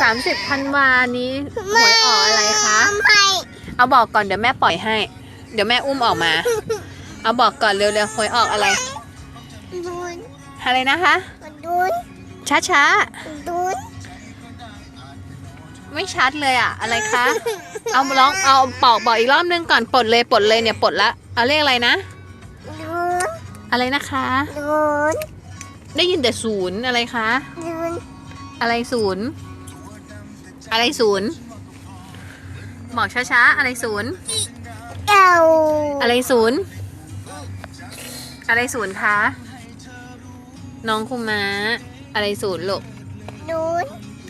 30ธันวานี้หวยออกอะไรคะ ไม่เอาบอกก่อนเดี๋ยวแม่ปล่อยให้ เดี๋ยวแม่อุ้มออกมา เอาบอกก่อนเร็วๆหวยออกอะไร ดูนอะไรนะคะ ดูนช้าดูนๆ ไม่ชัดเลยอะอะไรคะ เอาร้องเอาบอกบอกอีกรอบนึงก่อนปลดเลยปลดเลยเนี่ยปลดละเอาเลขอะไรนะ ดูนอะไรนะคะ ดูนได้ยินแต่ศูนย์อะไรคะ ดูนอะไรศูนย์ อะไรศูนย์บอกช้าๆ อะไรศูนย์เอ้าอะไรศูนย์อะไรศูนย์คะน้องคุมาอะไรศูนย์ลูกดูน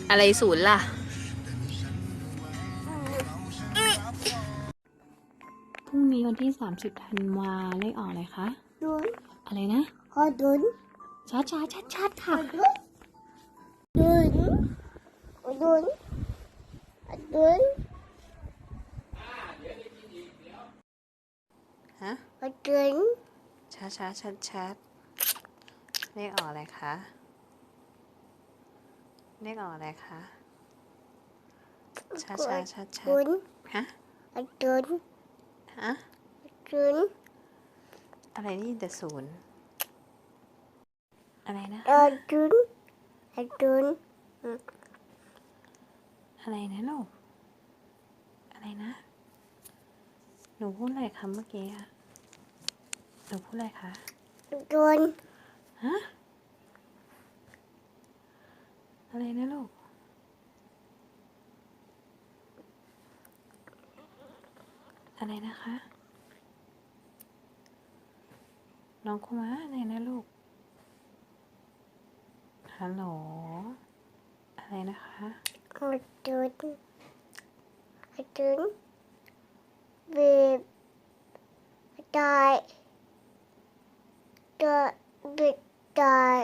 อะไรศูนย์ล่ะพรุ่งนี้วันที่ 30ธันวาเลขออกอะไรคะดูนอะไรนะขอดูนช้าช้าชัดชัดๆค่ะดูนดูน ดูนฮะดูนช้าช้าชัดชัดๆเลขออกอะไรคะเลขออกอะไรคะช้าช้าชัดชัดูดนฮะดูนฮะดูนอะไรนี่แต่ศูนย์อะไรนะเออดูนดูนอะไรนะลูก อะไรนะ หนูพูดอะไรคำเมื่อกี้อะหนูพูดอะไรคะดูนฮะอะไรนะลูก อะไรนะคะ น้องคุมะอะไรนะลูก ฮัลโหล อะไรนะคะดูนดูนบีบตา ยตัวบิดตาย